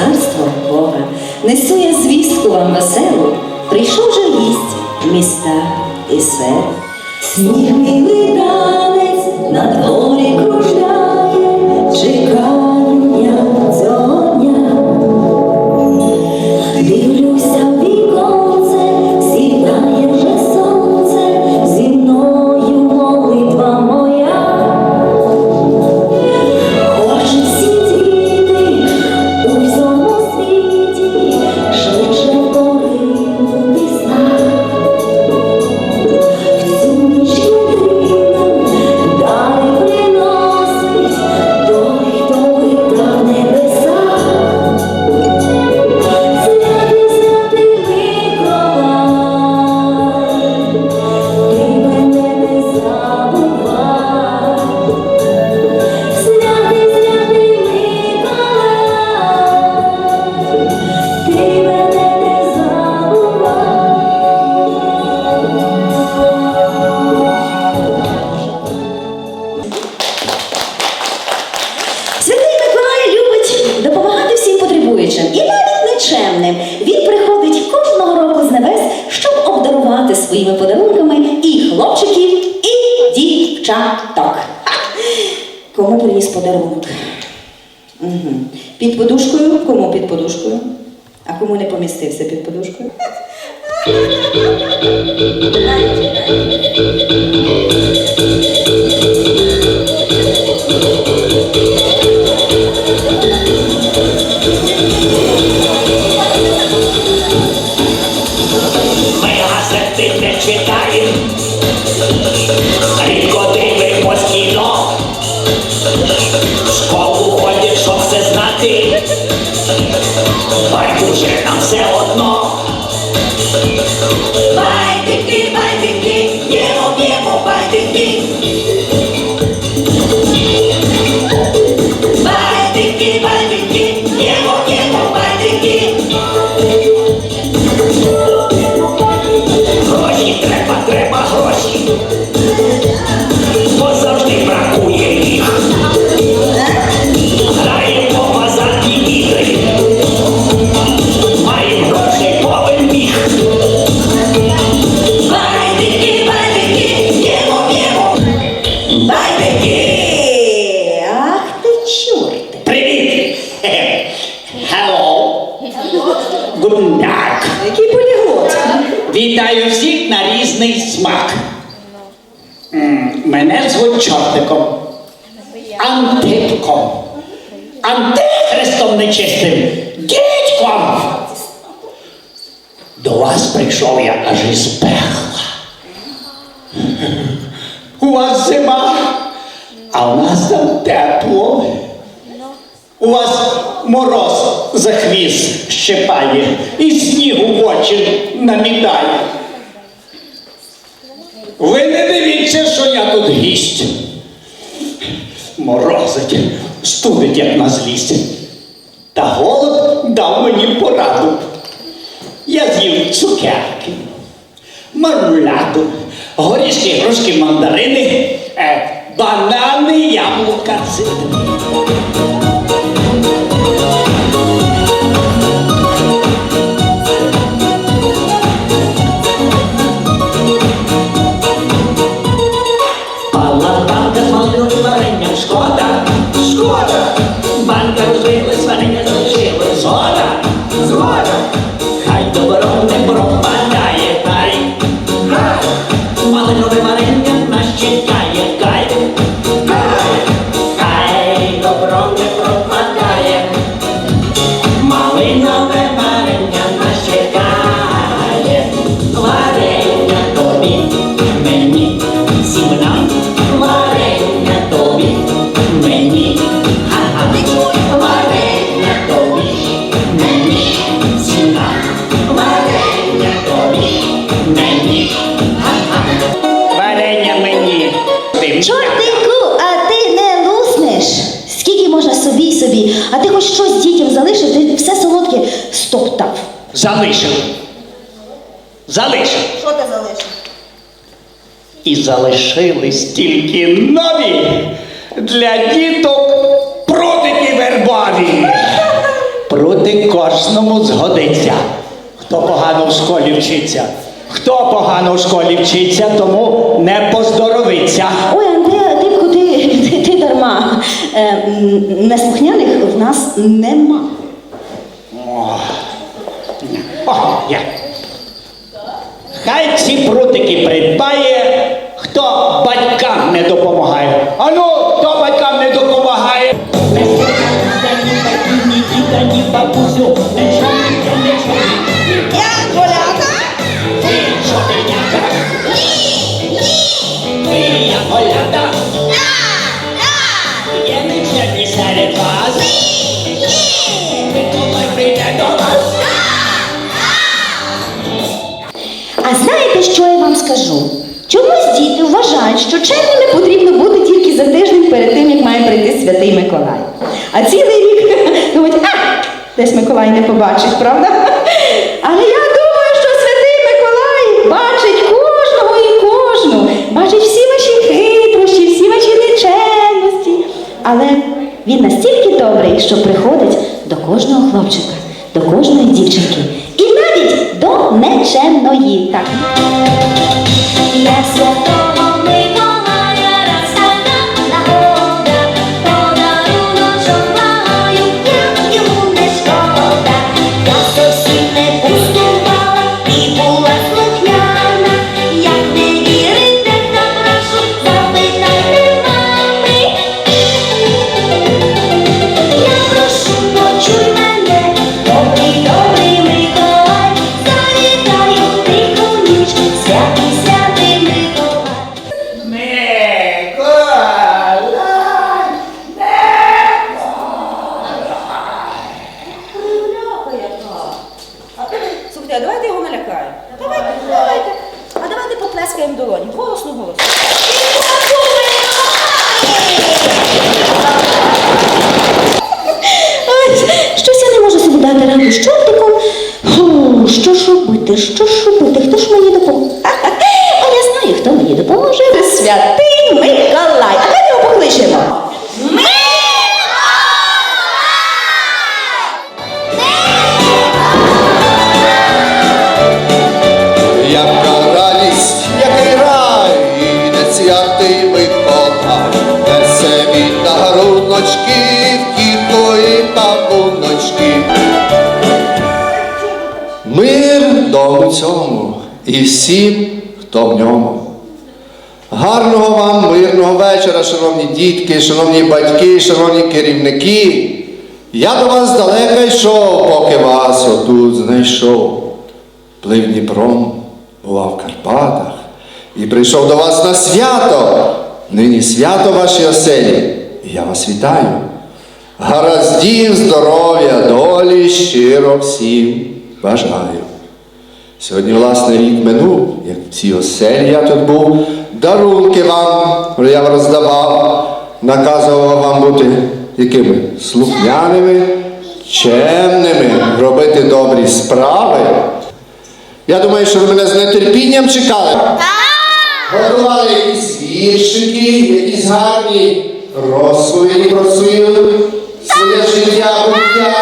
царство Бога, несу я звістку вам веселу, прийшов же гість міста і сел. Сніг білий дав. Угу. Під подушкою? Кому під подушкою? А кому не помістився під подушкою? Hello. Guten Tag. Який полігот? Вітаю всіх на різний смак. Мене звуть чортиком. Антипком. Антихристом нечистим. Дідьком. До вас прийшов я аж із пекла. У вас зима, а у нас там тепло. У вас мороз за хвіст щепає і снігу у очі намітає. Ви не дивіться, що я тут гість. Морозить, студить, як на злість. Та голод дав мені пораду. Я з'їв цукерки, мармуляду, горішки, грушки, мандарини, е, банани, яблука, цитри. І залишились тільки нові для діток прутики вербові. Прути кожному згодиться. Хто погано в школі вчиться, хто погано в школі вчиться, тому не поздоровиться. Ой, Андрія, дитку, ти, ти, ти дарма. Е, Неслухняних в нас нема. О, О, я. Хай ці прутики придбає. Ану, хто батькам не допомагає? Є нічого серед вас. Миколай прийде до вас. А знаєте, що я вам скажу? Чомусь діти вважають, що чемними потрібно бути за тиждень перед тим, як має прийти святий Миколай. А цілий рік думають, а, десь Миколай не побачить, правда? Але я думаю, що святий Миколай бачить кожного і кожну, бачить всі ваші хитрощі, всі ваші нечемності. Але він настільки добрий, що приходить до кожного хлопчика, до кожної дівчинки і навіть до нечемної. Так. Я святого а давайте його налякаємо. Давайте, давайте. А давайте поплескаємо долоні. Голосно, голосно. І всім, хто в ньому. Гарного вам мирного вечора, шановні дітки, шановні батьки, шановні керівники. Я до вас далеко йшов, поки вас отут знайшов. Плив Дніпром, бував в Карпатах і прийшов до вас на свято. Нині свято вашій оселі. І я вас вітаю. Гараздів, здоров'я, долі щиро всім бажаю. Сьогодні, власне, рік минув, як в цій оселі я тут був, дарунки вам я роздавав, наказував вам бути якими слухняними, чемними, робити добрі справи. Я думаю, що ви мене з нетерпінням чекали. Готували якісь віршики, якісь гарні розповіді про своє життя, буття.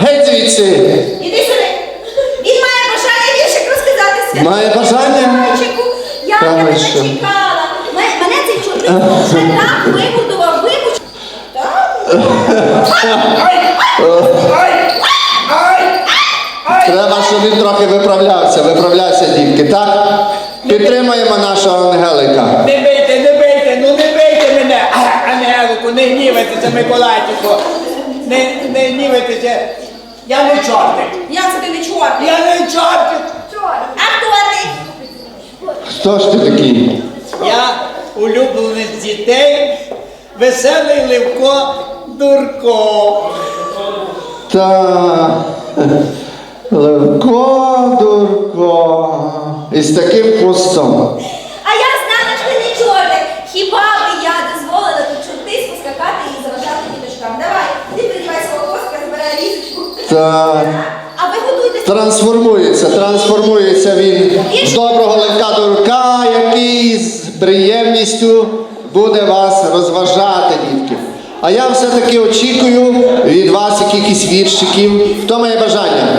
Геть звідси! Має бажання? Я Та тебе не що? чекала. Мене мене цей чоловік вже так вибудував, вибуч. Треба, щоб він трохи виправлявся, виправлявся, дітки, так? Підтримаємо нашого Ангелика. Не бийте, не бийте, ну не бийте мене, А, Ангелику, не гнівайтеся, Миколайчику. Не, не гнівайтеся. Я не чортик. Як це ти не чорт? Я не чортик. Ти? Хто ж ти такий? Я улюбленець дітей, веселий Левко Дурко. Та Левко Дурко. Із таким хвостом. А я знала, що ти не чортик. Хіба би я дозволила тут чорти поскакати і заважати діточкам? Давай, ти придівай свого коска, збирай різочку. Так трансформується, трансформується він з доброго легка дурка, який з приємністю буде вас розважати, дітки. А я все-таки очікую від вас якихось віршиків. Хто має бажання?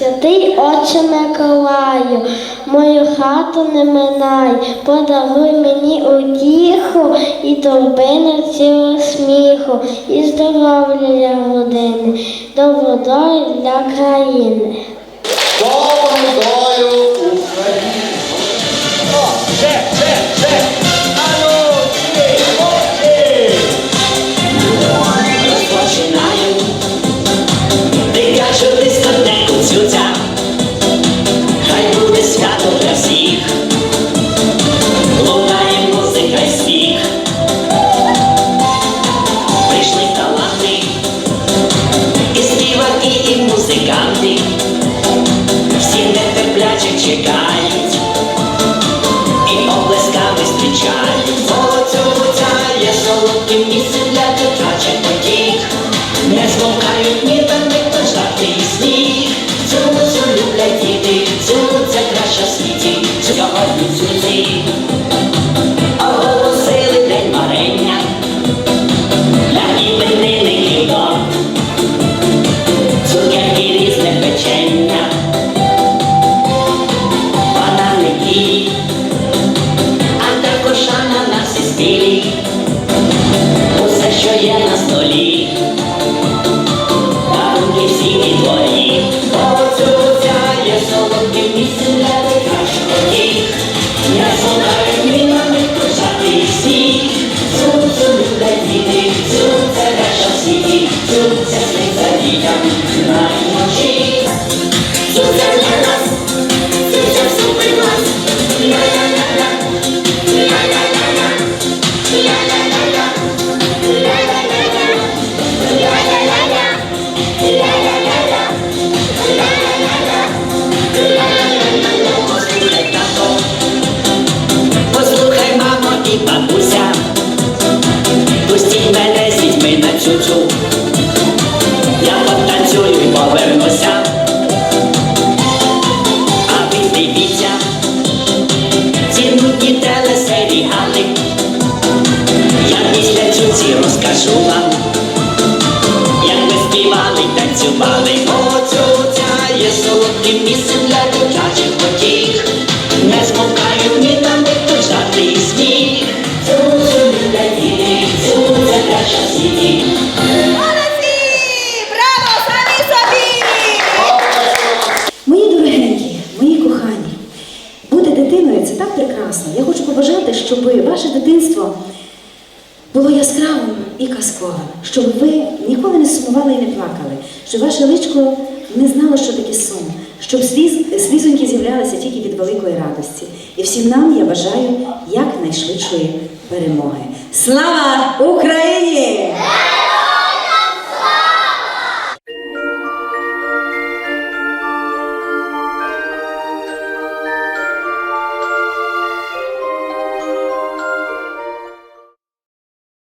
Святий Отче Миколаю, мою хату не минай, подаруй мені утіху і торбину цілу сміху, і здоров'я для родини, добродою для країни. Добродою! Пустіть мене з на чучу скажу як ми співали, танцювали, Оцю ця є солодким місцем для. не знала, що таке сум, щоб сліз, слізоньки з'являлися тільки від великої радості. І всім нам я бажаю якнайшвидшої перемоги. Слава Україні!